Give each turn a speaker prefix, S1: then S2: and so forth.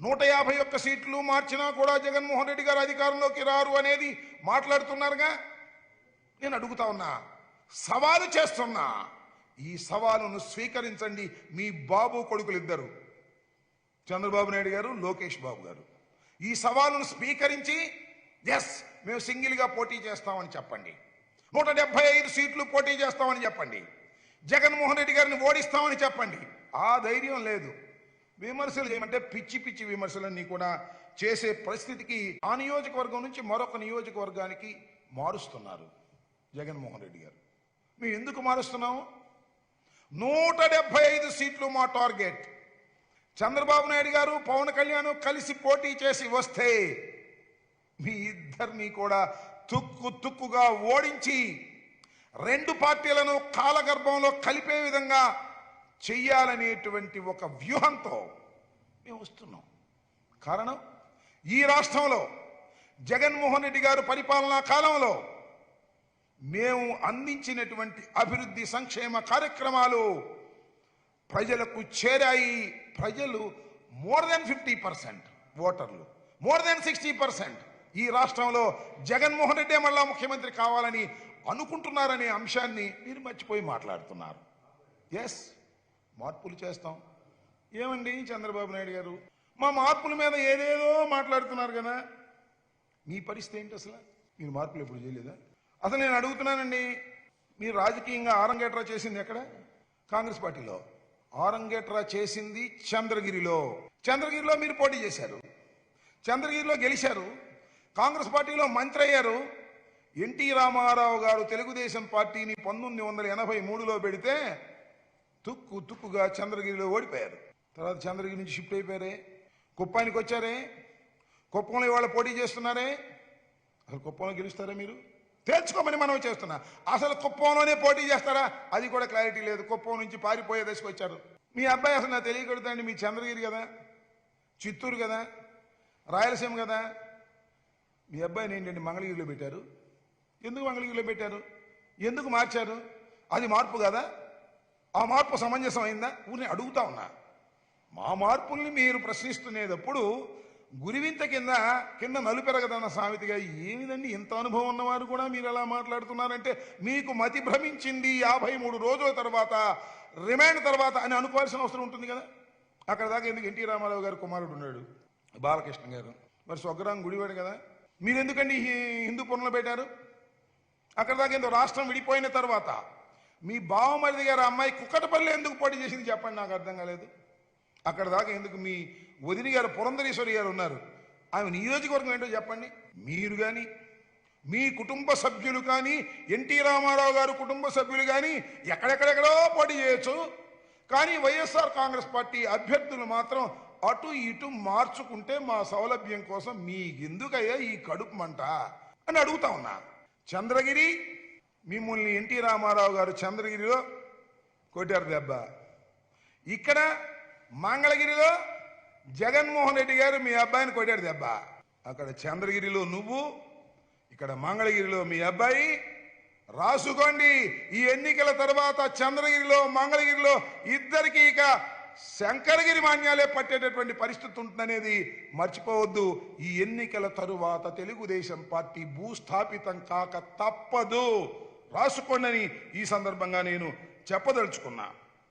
S1: నూట యాభై ఒక్క సీట్లు మార్చినా కూడా జగన్మోహన్ రెడ్డి గారు అధికారంలోకి రారు అనేది మాట్లాడుతున్నారుగా? నేను అడుగుతా ఉన్నా సవాలు చేస్తున్నా. ఈ సవాలును స్వీకరించండి మీ బాబు కొడుకులు ఇద్దరు చంద్రబాబు నాయుడు గారు లోకేష్ బాబు గారు. ఈ సవాలును స్వీకరించి ఎస్ మేము సింగిల్గా పోటీ చేస్తామని చెప్పండి. నూట డెబ్బై ఐదు సీట్లు పోటీ చేస్తామని చెప్పండి. జగన్మోహన్ రెడ్డి గారిని ఓడిస్తామని చెప్పండి. ఆ ధైర్యం లేదు. విమర్శలు చేయమంటే పిచ్చి పిచ్చి విమర్శలన్నీ కూడా చేసే పరిస్థితికి ఆ నియోజకవర్గం నుంచి మరొక నియోజకవర్గానికి మారుస్తున్నారు జగన్మోహన్ రెడ్డి గారు. మేము ఎందుకు మారుస్తున్నాము? నూట డెబ్బై ఐదు సీట్లు మా టార్గెట్. చంద్రబాబు నాయుడు గారు పవన్ కళ్యాణ్ కలిసి పోటీ చేసి వస్తే మీ ఇద్దరిని కూడా తుక్కు తుక్కుగా ఓడించి రెండు పార్టీలను కాలగర్భంలో కలిపే విధంగా చెయ్యాలనేటువంటి ఒక వ్యూహంతో మేము వస్తున్నాం. కారణం ఈ రాష్ట్రంలో జగన్మోహన్ రెడ్డి గారు పరిపాలనా కాలంలో మేము అందించినటువంటి అభివృద్ధి సంక్షేమ కార్యక్రమాలు ప్రజలకు చేరాయి. ప్రజలు మోర్ దెన్ ఫిఫ్టీ పర్సెంట్ ఓటర్లు మోర్ దెన్ సిక్స్టీ పర్సెంట్ ఈ రాష్ట్రంలో జగన్మోహన్ రెడ్డి మళ్ళా ముఖ్యమంత్రి కావాలని అనుకుంటున్నారనే అంశాన్ని మీరు మర్చిపోయి మాట్లాడుతున్నారు. ఎస్ మార్పులు చేస్తాం. ఏమండి చంద్రబాబు నాయుడు గారు? మా మార్పుల మీద ఏదేదో మాట్లాడుతున్నారు కదా. మీ పరిస్థితి ఏంటి అసలు? మీరు మార్పులు ఎప్పుడు చేయలేదా? అసలు నేను అడుగుతున్నానండి మీరు రాజకీయంగా ఆరంగేట్రా చేసింది ఎక్కడ? కాంగ్రెస్ పార్టీలో. ఆరంగేట్రా చేసింది చంద్రగిరిలో. చంద్రగిరిలో మీరు పోటీ చేశారు. చంద్రగిరిలో గెలిచారు. కాంగ్రెస్ పార్టీలో మంత్రి అయ్యారు. ఎన్టీ రామారావు గారు తెలుగుదేశం పార్టీని పంతొమ్మిది వందల ఎనభై మూడులో పెడితే తుక్కు తుక్కుగా చంద్రగిరిలో ఓడిపోయారు. తర్వాత చంద్రగిరి నుంచి షిఫ్ట్ అయిపోయారే. కుప్పానికి వచ్చారే. కుప్పంలో ఇవాళ పోటీ చేస్తున్నారే. అసలు కుప్పంలో గెలుస్తారా మీరు? తేల్చుకోమని మనం చేస్తున్నా. అసలు కుప్పంలోనే పోటీ చేస్తారా? అది కూడా క్లారిటీ లేదు. కుప్పం నుంచి పారిపోయే దశకు వచ్చారు. మీ అబ్బాయి అసలు నాకు తెలియకూడదండి. మీ చంద్రగిరి కదా. చిత్తూరు కదా. రాయలసీమ కదా. మీ అబ్బాయిని ఏంటండి మంగళగిరిలో పెట్టారు? ఎందుకు మంగళగిరిలో పెట్టారు? ఎందుకు మార్చారు? అది మార్పు కదా? ఆ మార్పు సమంజసం అయిందా? ఊరిని అడుగుతా ఉన్నా. మా మార్పుల్ని మీరు ప్రశ్నిస్తునేటప్పుడు గురివింత కింద కింద నలుపెరగదన్న సామెతిగా ఏమిదండి ఇంత అనుభవం ఉన్నవారు కూడా మీరు ఎలా మాట్లాడుతున్నారంటే మీకు మతి భ్రమించింది యాభై మూడు రోజుల తర్వాత రిమాండ్ తర్వాత అని అనుకోవాల్సిన అవసరం ఉంటుంది కదా? అక్కడ దాకా ఎందుకు ఎన్టీ రామారావు గారు కుమారుడు ఉన్నాడు? బాలకృష్ణ గారు. మరి స్వగ్రాం గుడివాడు కదా? మీరెందుకండి హిందూ పనులు పెట్టారు? అక్కడ దాకా ఎందుకు రాష్ట్రం విడిపోయిన తర్వాత మీ బావమరిది గారు అమ్మాయి కుక్కటపల్లి ఎందుకు పోటీ చేసింది చెప్పండి నాకు అర్థం కాలేదు. అక్కడ దాకా ఎందుకు మీ వదిలి గారు పురంధరేశ్వరి గారు ఉన్నారు? ఆమె నియోజకవర్గం ఏంటో చెప్పండి. మీరు కానీ మీ కుటుంబ సభ్యులు కానీ ఎన్టీ రామారావు గారు కుటుంబ సభ్యులు కానీ ఎక్కడెక్కడెక్కడో పోటీ చేయొచ్చు. కానీ వైఎస్ఆర్ కాంగ్రెస్ పార్టీ అభ్యర్థులు మాత్రం అటు ఇటు మార్చుకుంటే మా సౌలభ్యం కోసం మీ ఎందుకయ్యా ఈ కడుపు మంట? అని అడుగుతా ఉన్నా. చంద్రగిరి మిమ్మల్ని ఎన్టీ రామారావు గారు చంద్రగిరిలో కొట్టారు దెబ్బ. ఇక్కడ మంగళగిరిలో జగన్మోహన్ రెడ్డి గారు మీ అబ్బాయిని కొట్టాడు దెబ్బ. అక్కడ చంద్రగిరిలో నువ్వు ఇక్కడ మంగళగిరిలో మీ అబ్బాయి. రాసుకోండి ఈ ఎన్నికల తర్వాత చంద్రగిరిలో మంగళగిరిలో ఇద్దరికి ఇక శంకరగిరి మాన్యాలే పట్టేటటువంటి పరిస్థితి ఉంటుందనేది మర్చిపోవద్దు. ఈ ఎన్నికల తరువాత తెలుగుదేశం పార్టీ భూస్థాపితం కాక తప్పదు. రాసుకోండి ఈ సందర్భంగా నేను చెప్పదలుచుకున్నా.